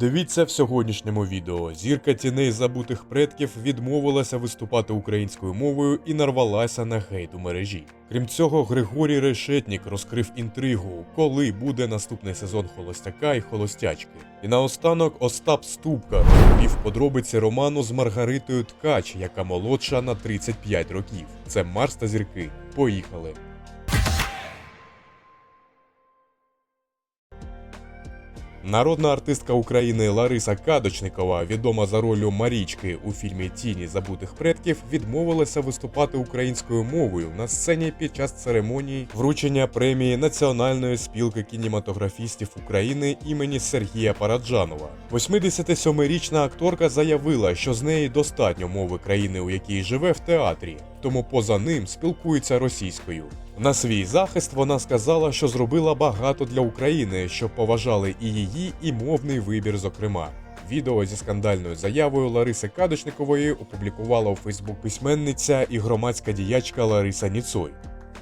Дивіться в сьогоднішньому відео. Зірка тіней забутих предків відмовилася виступати українською мовою і нарвалася на хейт у мережі. Крім цього, Григорій Решетнік розкрив інтригу, коли буде наступний сезон холостяка і холостячки. І наостанок Остап Ступка розповів подробиці роману з Маргаритою Ткач, яка молодша на 35 років. Це Марс та зірки. Поїхали. Народна артистка України Лариса Кадочникова, відома за ролью Марічки у фільмі Тіні забутих предків, відмовилася виступати українською мовою на сцені під час церемонії вручення премії Національної спілки кінематографістів України імені Сергія Параджанова. 87-річна акторка заявила, що з неї достатньо мови країни, у якій живе в театрі, тому поза ним спілкується російською. На свій захист вона сказала, що зробила багато для України, щоб поважали і її, і мовний вибір, зокрема. Відео зі скандальною заявою Лариси Кадочникової опублікувала у Фейсбук письменниця і громадська діячка Лариса Ніцой.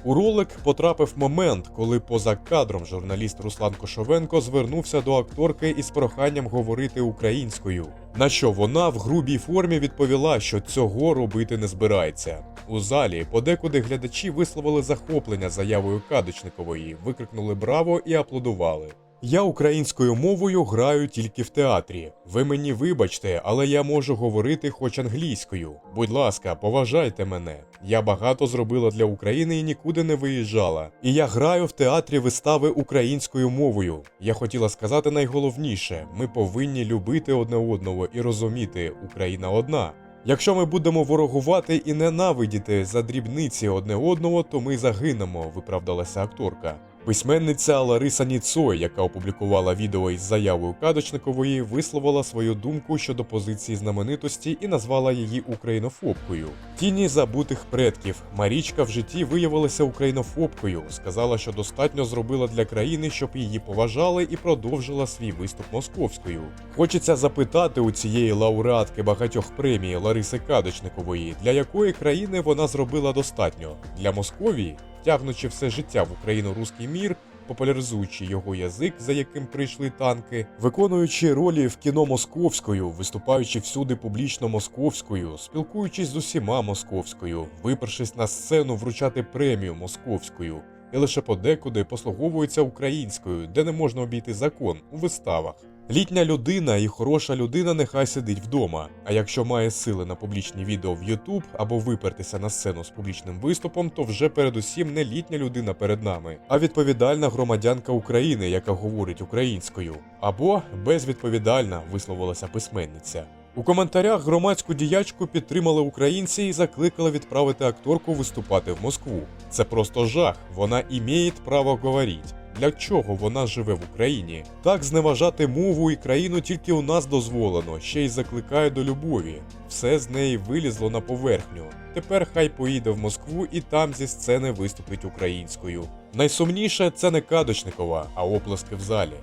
У ролик потрапив момент, коли поза кадром журналіст Руслан Кошовенко звернувся до акторки із проханням говорити українською. На що вона в грубій формі відповіла, що цього робити не збирається. У залі подекуди глядачі висловили захоплення заявою Кадочникової, викрикнули браво і аплодували. Я українською мовою граю тільки в театрі. Ви мені вибачте, але я можу говорити хоч англійською. Будь ласка, поважайте мене. Я багато зробила для України і нікуди не виїжджала. І я граю в театрі вистави українською мовою. Я хотіла сказати найголовніше: ми повинні любити одне одного і розуміти, Україна одна. Якщо ми будемо ворогувати і ненавидіти за дрібниці одне одного, то ми загинемо, виправдалася акторка. Письменниця Лариса Ніцой, яка опублікувала відео із заявою Кадочникової, висловила свою думку щодо позиції знаменитості і назвала її українофобкою. Тіні забутих предків Марічка в житті виявилася українофобкою. Сказала, що достатньо зробила для країни, щоб її поважали, і продовжила свій виступ московською. Хочеться запитати у цієї лауреатки багатьох премій Лариси Кадочникової, для якої країни вона зробила достатньо для Московії, тягнучи все життя в Україну руський мір. Популяризуючи його язик, за яким прийшли танки, виконуючи ролі в кіно московською, виступаючи всюди публічно московською, спілкуючись з усіма московською, випершись на сцену вручати премію московською, і лише подекуди послуговується українською, де не можна обійти закон у виставах. Літня людина і хороша людина нехай сидить вдома. А якщо має сили на публічні відео в YouTube або випертися на сцену з публічним виступом, то вже передусім не літня людина перед нами, а відповідальна громадянка України, яка говорить українською, або безвідповідальна, висловилася письменниця. У коментарях громадську діячку підтримали українці і закликали відправити акторку виступати в Москву. Це просто жах. Вона імеє право говорити. Для чого вона живе в Україні? Так зневажати мову і країну тільки у нас дозволено, ще й закликає до любові. Все з неї вилізло на поверхню. Тепер хай поїде в Москву і там зі сцени виступить українською. Найсумніше це не Кадочникова, а оплески в залі.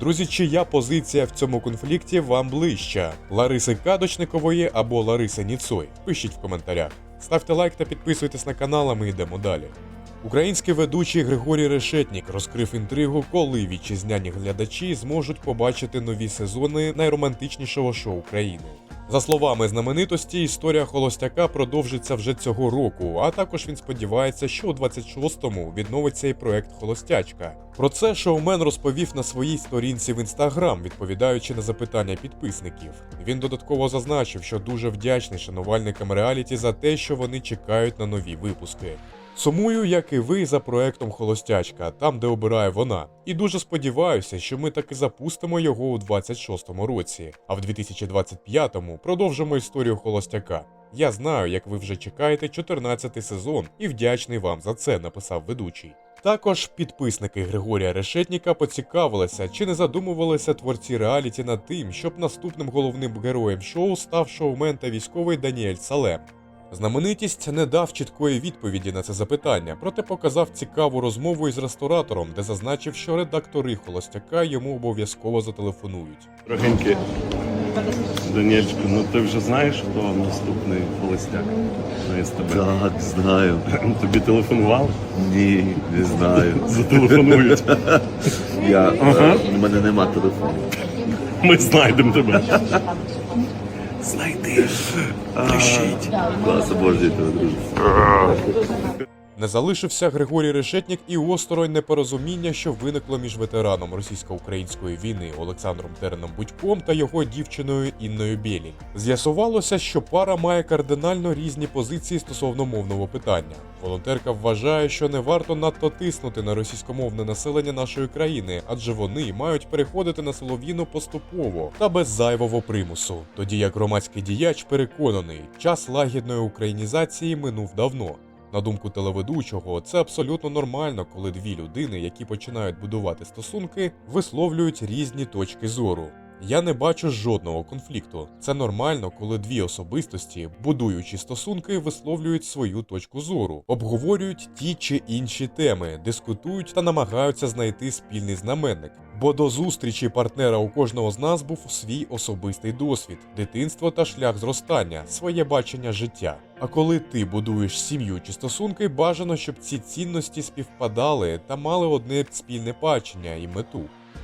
Друзі, чия позиція в цьому конфлікті вам ближча? Лариси Кадочникової або Лариси Ніцой? Пишіть в коментарях. Ставте лайк та підписуйтесь на канал, а ми йдемо далі. Український ведучий Григорій Решетнік розкрив інтригу, коли вітчизняні глядачі зможуть побачити нові сезони найромантичнішого шоу країни. За словами знаменитості, історія холостяка продовжиться вже цього року, а також він сподівається, що у 26-му відновиться і проект Холостячка. Про це шоумен розповів на своїй сторінці в інстаграм, відповідаючи на запитання підписників. Він додатково зазначив, що дуже вдячний шанувальникам реаліті за те, що вони чекають на нові випуски. Сумую, як і ви, за проектом Холостячка, там, де обирає вона. І дуже сподіваюся, що ми таки запустимо його у 26-му році, а в 2025-му продовжимо історію Холостяка. Я знаю, як ви вже чекаєте 14-й сезон, і вдячний вам за це, написав ведучий. Також підписники Григорія Решетніка поцікавилися, чи не задумувалися творці реаліті над тим, щоб наступним головним героєм шоу став шоумен та військовий Даніель Салем. Знаменитість не дав чіткої відповіді на це запитання, проте показав цікаву розмову із ресторатором, де зазначив, що редактори холостяка йому обов'язково зателефонують. Дорогенький, Даніельчику, ну ти вже знаєш, хто наступний холостяк на СТБ? Так, знаю. Тобі телефонували? Ні, не знаю. Зателефонують. Я, Ага. е, У мене нема телефону. Ми знайдемо тебе. Знайди. Клас, обожнюю тебе, друже. Не залишився Григорій Решетнік і осторонь непорозуміння, що виникло між ветераном російсько-української війни Олександром Тереном Будьком та його дівчиною Інною Білінь. З'ясувалося, що пара має кардинально різні позиції стосовно мовного питання. Волонтерка вважає, що не варто надто тиснути на російськомовне населення нашої країни, адже вони мають переходити на солов'їну поступово та без зайвого примусу. Тоді як громадський діяч переконаний, час лагідної українізації минув давно. На думку телеведучого, це абсолютно нормально, коли дві людини, які починають будувати стосунки, висловлюють різні точки зору. Я не бачу жодного конфлікту. Це нормально, коли дві особистості, будуючи стосунки, висловлюють свою точку зору, обговорюють ті чи інші теми, дискутують та намагаються знайти спільний знаменник. Бо до зустрічі партнера у кожного з нас був свій особистий досвід, дитинство та шлях зростання, своє бачення життя. А коли ти будуєш сім'ю чи стосунки, бажано, щоб ці цінності співпадали та мали одне спільне бачення і мету.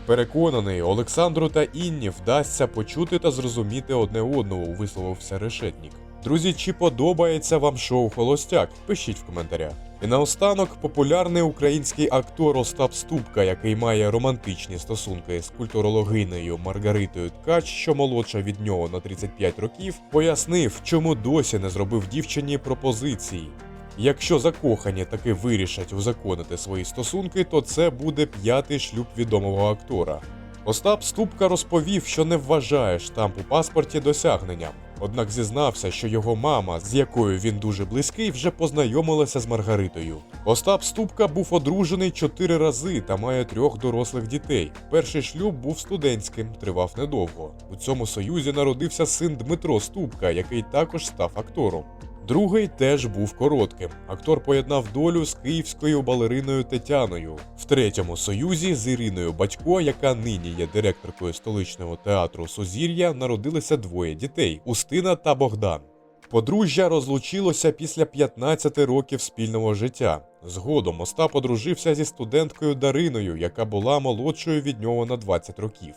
Переконаний, Олександру та Інні вдасться почути та зрозуміти одне одного, висловився решетнік. Друзі, чи подобається вам шоу Холостяк? Пишіть в коментарях. І наостанок популярний український актор Остап Ступка, який має романтичні стосунки з культурологинею Маргаритою Ткач, що молодша від нього на 35 років, пояснив, чому досі не зробив дівчині пропозиції. Якщо закохані таки вирішать узаконити свої стосунки, то це буде п'ятий шлюб відомого актора. Остап Ступка розповів, що не вважає штамп у паспорті досягненням. Однак зізнався, що його мама, з якою він дуже близький, вже познайомилася з Маргаритою. Остап Ступка був одружений чотири рази та має трьох дорослих дітей. Перший шлюб був студентським, тривав недовго. У цьому союзі народився син Дмитро Ступка, який також став актором. Другий теж був коротким. Актор поєднав долю з київською балериною Тетяною. В третьому союзі з Іриною Батько, яка нині є директоркою столичного театру Сузір'я, народилися двоє дітей Устина та Богдан. Подружжя розлучилося після 15 років спільного життя. Згодом Остап одружився зі студенткою Дариною, яка була молодшою від нього на 20 років.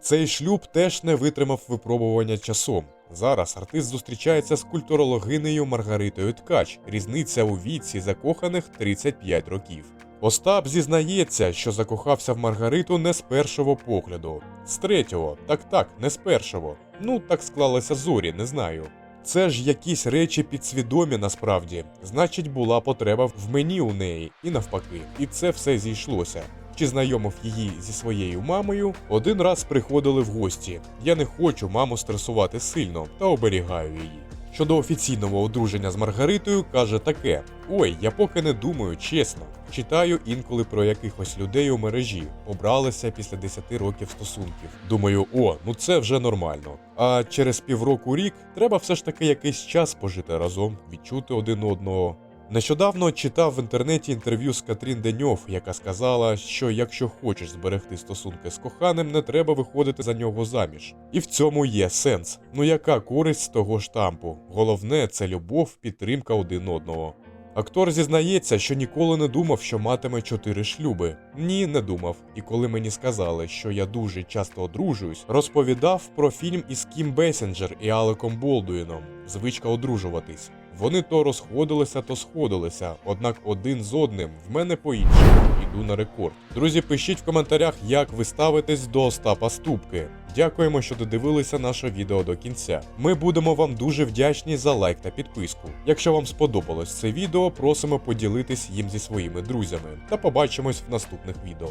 Цей шлюб теж не витримав випробування часом. Зараз артист зустрічається з культурологинею Маргаритою Ткач. Різниця у віці закоханих 35 років. Остап зізнається, що закохався в Маргариту не з першого погляду, з третього, так так, не з першого. Ну так склалися зорі, не знаю. Це ж якісь речі підсвідомі насправді. Значить, була потреба в мені у неї, і навпаки. І це все зійшлося. Чи знайомив її зі своєю мамою, один раз приходили в гості. Я не хочу маму стресувати сильно та оберігаю її. Щодо офіційного одруження з Маргаритою, каже таке: Ой, я поки не думаю, чесно. Читаю інколи про якихось людей у мережі, обралися після 10 років стосунків. Думаю, о, ну це вже нормально. А через півроку рік треба все ж таки якийсь час пожити разом, відчути один одного. Нещодавно читав в інтернеті інтерв'ю з Катрін Деньов, яка сказала, що якщо хочеш зберегти стосунки з коханим, не треба виходити за нього заміж. І в цьому є сенс. Ну яка користь з того штампу? Головне це любов, підтримка один одного. Актор зізнається, що ніколи не думав, що матиме чотири шлюби. Ні, не думав. І коли мені сказали, що я дуже часто одружуюсь, розповідав про фільм із Кім Бесенджер і Алеком Болдуїном Звичка одружуватись. Вони то розходилися, то сходилися, однак один з одним в мене по-іншому йду на рекорд. Друзі, пишіть в коментарях, як ви ставитесь до Остапа Ступки. Дякуємо, що додивилися наше відео до кінця. Ми будемо вам дуже вдячні за лайк та підписку. Якщо вам сподобалось це відео, просимо поділитись їм зі своїми друзями та побачимось в наступних відео.